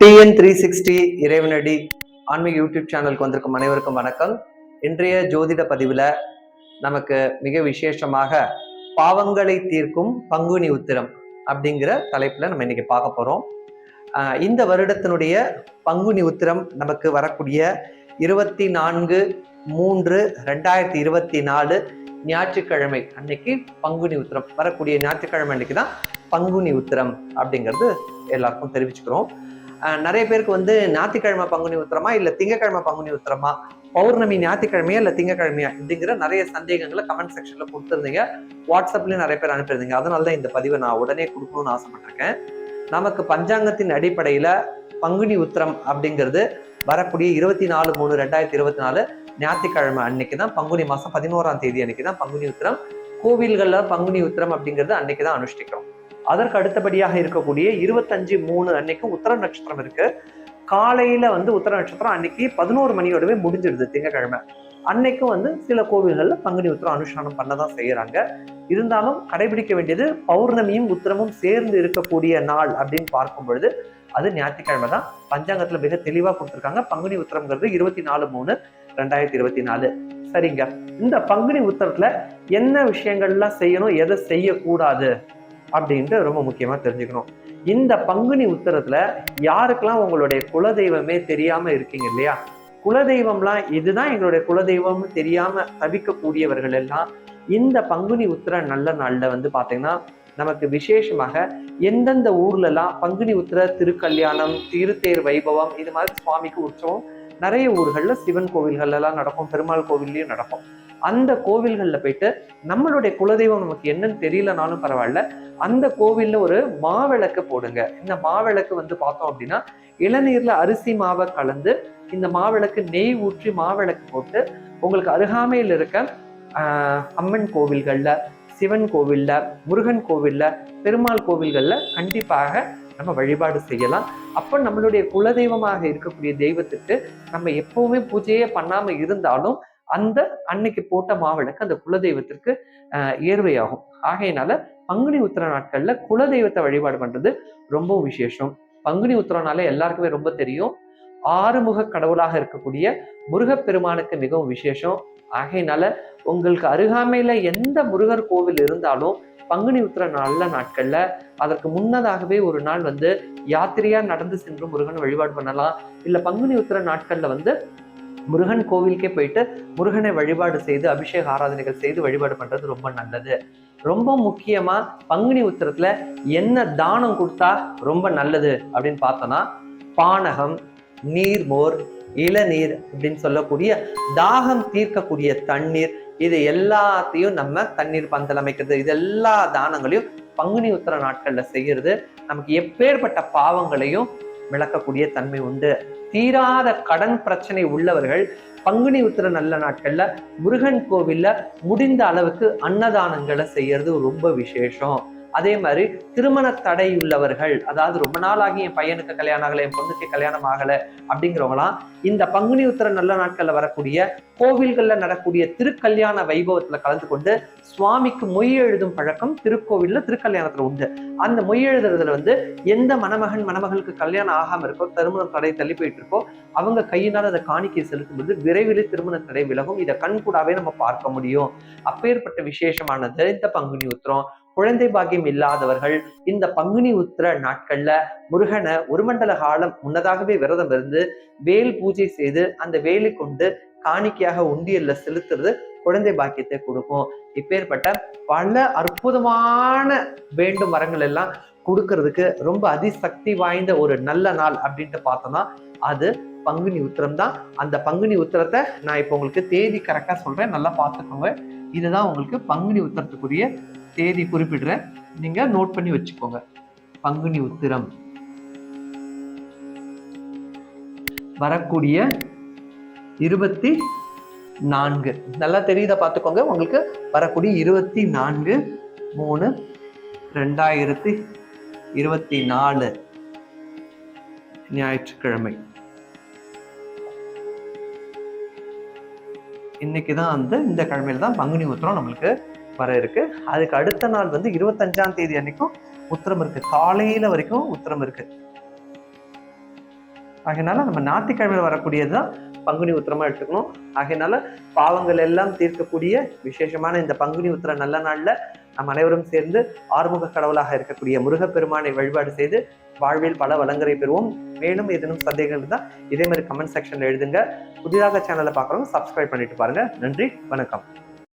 TN three sixty இறைவனடி ஆன்மீக YouTube சேனலுக்கு வந்திருக்கும் அனைவருக்கும் வணக்கம். இன்றைய ஜோதிட பதிவில் நமக்கு மிக விசேஷமாக பாவங்களை தீர்க்கும் பங்குனி உத்திரம் அப்படிங்கிற தலைப்பில் நம்ம இன்னைக்கு பார்க்க போகிறோம் இந்த வருடத்தினுடைய பங்குனி உத்திரம் நமக்கு வரக்கூடிய இருபத்தி நான்கு மூன்று ரெண்டாயிரத்தி இருபத்தி நாலு ஞாயிற்றுக்கிழமை அன்னைக்கு பங்குனி உத்திரம். வரக்கூடிய ஞாயிற்றுக்கிழமை அன்னைக்கு தான் பங்குனி உத்திரம் அப்படிங்கிறது எல்லாருக்கும் தெரிவிச்சுக்கிறோம். நிறைய பேருக்கு வந்து ஞாயிற்றுக்கிழமை பங்குனி உத்திரமா இல்லை திங்கக்கிழமை பங்குனி உத்திரமா பௌர்ணமி ஞாயிற்றுக்கிழமையா இல்லை திங்கக்கிழமையா அப்படிங்கிற நிறைய சந்தேகங்களை கமெண்ட் செக்ஷனில் கொடுத்துருந்தீங்க. வாட்ஸ்அப்லேயும் நிறைய பேர் அனுப்பியிருந்தீங்க. அதனால தான் இந்த பதிவை நான் உடனே கொடுக்கணும்னு ஆசைப்பட்டிருக்கேன். நமக்கு பஞ்சாங்கத்தின் அடிப்படையில் பங்குனி உத்திரம் அப்படிங்கிறது வரக்கூடிய இருபத்தி நாலு மூணு ரெண்டாயிரத்தி இருபத்தி நாலு ஞாயிற்றுக்கிழமை அன்னைக்கு தான் பங்குனி மாசம் பதினோராம் தேதி அன்னைக்கு தான் பங்குனி உத்திரம். கோவில்கள்ல பங்குனி உத்திரம் அப்படிங்கிறது அன்னைக்கு தான் அனுஷ்டிக்கிறோம் அதற்கு அடுத்தபடியாக இருக்கக்கூடிய இருபத்தஞ்சு மூணு அன்னைக்கும் உத்தர நட்சத்திரம் இருக்கு. காலையில வந்து உத்தர நட்சத்திரம் அன்னைக்கு பதினோரு மணியோடவே முடிஞ்சிடுது திங்கக்கிழமை. அன்னைக்கும் வந்து சில கோவில்கள்ல பங்குனி உத்திரம் அனுஷ்டானம் பண்ணதான் செய்யறாங்க. இருந்தாலும் கடைபிடிக்க வேண்டியது பௌர்ணமியும் உத்திரமும் சேர்ந்து இருக்கக்கூடிய நாள் அப்படின்னு பார்க்கும் பொழுது அது ஞாயிற்றுக்கிழமை தான். பஞ்சாங்கத்துல மிக தெளிவா கொடுத்துருக்காங்க. பங்குனி உத்தரம்ங்கிறது இருபத்தி நாலு மூணு ரெண்டாயிரத்தி இருபத்தி நாலு. சரிங்க. இந்த பங்குனி உத்தரத்தில் என்ன விஷயங்கள்லாம் செய்யணும் எதை செய்யக்கூடாது அப்படின்ட்டு ரொம்ப முக்கியமா தெரிஞ்சுக்கணும். இந்த பங்குனி உத்தரத்துல யாருக்கெல்லாம் உங்களுடைய குலதெய்வமே தெரியாம இருக்கீங்க இல்லையா? குலதெய்வம்லாம் இதுதான் எங்களுடைய குலதெய்வம்னு தெரியாம தவிக்கக்கூடியவர்கள் எல்லாம் இந்த பங்குனி உத்திர நல்ல நாள்ல வந்து பாத்தீங்கன்னா நமக்கு விசேஷமாக எந்தெந்த ஊர்லலாம் பங்குனி உத்திர திருக்கல்யாணம் திருத்தேர் வைபவம் இது மாதிரி சுவாமிக்கு உற்சவம் நிறைய ஊர்களில் சிவன் கோவில்கள்லாம் நடக்கும் பெருமாள் கோவில்லையும் நடக்கும். அந்த கோவில்களில் போயிட்டு நம்மளுடைய குலதெய்வம் நமக்கு என்னன்னு தெரியலனாலும் பரவாயில்ல அந்த கோவிலில் ஒரு மாவிளக்கு போடுங்க. இந்த மாவிளக்கு வந்து பார்த்தோம் அப்படின்னா இளநீரில் அரிசி மாவை கலந்து இந்த மாவிளக்கு நெய் ஊற்றி மாவிளக்கு போட்டு உங்களுக்கு அருகாமையில் இருக்க அம்மன் கோவில்களில் சிவன் கோவிலில் முருகன் கோவிலில் பெருமாள் கோவில்களில் கண்டிப்பாக நம்ம வழிபாடு செய்யலாம். அப்போ நம்மளுடைய குலதெய்வமாக இருக்கக்கூடிய தெய்வத்துக்கு நம்ம எப்பவுமே பூஜையே பண்ணாமல் இருந்தாலும் அந்த அன்னைக்கு போட்ட மாவிளக்கு அந்த குலதெய்வத்திற்கு ஏர்வையாகும். ஆகையினால பங்குனி உத்திர நாட்கள்ல குலதெய்வத்தை வழிபாடு பண்றது ரொம்பவும் விசேஷம். பங்குனி உத்திரனால எல்லாருக்குமே ரொம்ப தெரியும். ஆறுமுக கடவுளாக இருக்கக்கூடிய முருகப்பெருமானுக்கு மிகவும் விசேஷம். ஆகையினால உங்களுக்கு அருகாமையில எந்த முருகர் கோவில் இருந்தாலும் பங்குனி உத்திர நல்ல நாட்கள்ல அதற்கு முன்னதாகவே ஒரு நாள் வந்து யாத்திரையா நடந்து சென்று முருகன் வழிபாடு பண்ணலாம். இல்ல பங்குனி உத்திர நாட்கள்ல வந்து முருகன் கோவிலுக்கே போயிட்டு முருகனை வழிபாடு செய்து அபிஷேக ஆராதனைகள் செய்து வழிபாடு பண்றது ரொம்ப நல்லது. ரொம்ப முக்கியமா பங்குனி உத்திரத்துல என்ன தானம் கொடுத்தா ரொம்ப நல்லது அப்படின்னு பார்த்தோம்னா பானகம் நீர்மோர் இளநீர் அப்படின்னு சொல்லக்கூடிய தாகம் தீர்க்கக்கூடிய தண்ணீர் இது எல்லாத்தையும் நம்ம தண்ணீர் பந்தல் அமைக்கிறது. இது எல்லா தானங்களையும் பங்குனி உத்திர நாட்கள்ல செய்யறது. நமக்கு எப்பேற்பட்ட பாவங்களையும் விளக்கக்கூடிய தன்மை உண்டு. தீராத கடன் பிரச்சனை உள்ளவர்கள் பங்குனி உத்திர நல்ல நாட்கள்ல முருகன் கோவில்ல முடிந்த அளவுக்கு அன்னதானங்களை செய்யறது ரொம்ப விசேஷம். அதே மாதிரி திருமண தடை உள்ளவர்கள் அதாவது ரொம்ப நாளாகி என் பையனுக்கு கல்யாணம் ஆகலை என் பொண்ணுக்கு கல்யாணம் ஆகலை அப்படிங்கிறவங்களாம் இந்த பங்குனி உத்திர நல்ல நாட்கள்ல வரக்கூடிய கோவில்கள்ல நடக்கூடிய திருக்கல்யாண வைபவத்துல கலந்து கொண்டு சுவாமிக்கு மொய் எழுதும் பழக்கம் திருக்கோவில்ல திருக்கல்யாணத்துல உண்டு. அந்த மொய் எழுதுறதுல வந்து எந்த மணமகன் மணமகளுக்கு கல்யாணம் ஆகாம இருக்கோ திருமணம் தடை தள்ளி போயிட்டு இருக்கோ அவங்க கையினால் அதை காணிக்கை செலுத்தும் போது விரைவில் திருமண தடை விலகும். இதை கண்கூடாவே நம்ம பார்க்க முடியும். அப்பேற்பட்ட விசேஷமானது இந்த பங்குனி உத்திரம். குழந்தை பாக்கியம் இல்லாதவர்கள் இந்த பங்குனி உத்திர நாட்கள்ல முருகனை ஒரு மண்டல காலம் முன்னதாகவே விரதம் இருந்து வேல் பூஜை செய்து அந்த வேலை கொண்டு காணிக்கையாக உண்டியல்ல செலுத்துறது குழந்தை பாக்கியத்தை கொடுக்கும். இப்பேற்பட்ட பல அற்புதமான வேண்டும் மரங்கள் எல்லாம் கொடுக்கறதுக்கு ரொம்ப அதிசக்தி வாய்ந்த ஒரு நல்ல நாள் அப்படின்ட்டு பார்த்தோம்னா அது பங்குனி உத்திரம் தான். அந்த பங்குனி உத்திரத்தை நான் இப்போ உங்களுக்கு தேதி கரெக்டாக சொல்றேன். நல்லா பார்த்துக்கோங்க. இதுதான் உங்களுக்கு பங்குனி உத்திரத்துக்குரிய தேதி குறிப்பிடுறேன் நீங்க நோட் பண்ணி வச்சுக்கோங்க. பங்குனி உத்திரம் வரக்கூடிய இருபத்தி நான்கு. நல்லா தெரியுதா பார்த்துக்கோங்க. உங்களுக்கு வரக்கூடிய இருபத்தி நான்கு மூணு ரெண்டாயிரத்தி இருபத்தி நாலு. ஞாயிற்றுக்கிழமை. இன்னைக்கு தான் வந்து இந்த கிழமையில தான் பங்குனி உத்திரம் நம்மளுக்கு வர இருக்கு. அதுக்கு அடுத்த நாள் வந்து இருபத்தஞ்சாம் தேதி அன்னைக்கும் உத்திரம் இருக்கு. காலையில வரைக்கும் உத்தரம் இருக்கு. ஆகையினால நம்ம ஞாயிற்றுக்கிழமையில் வரக்கூடியது தான் பங்குனி உத்திரமா எடுத்துக்கணும். ஆகையினால பாவங்கள் எல்லாம் தீர்க்கக்கூடிய விசேஷமான இந்த பங்குனி உத்திர நல்ல நாள்ல நம் அனைவரும் சேர்ந்து ஆறுமுக கடவுளாக இருக்கக்கூடிய முருகப்பெருமானை வழிபாடு செய்து வாழ்வில் பல வளங்களை பெறுவோம். மேலும் ஏதேனும் சந்தேகங்கள் இருந்தால் இதே மாதிரி கமெண்ட் செக்ஷன்ல எழுதுங்க. புதிதாக சேனலை பார்க்குறவங்க சப்ஸ்கிரைப் பண்ணிட்டு பாருங்க. நன்றி. வணக்கம்.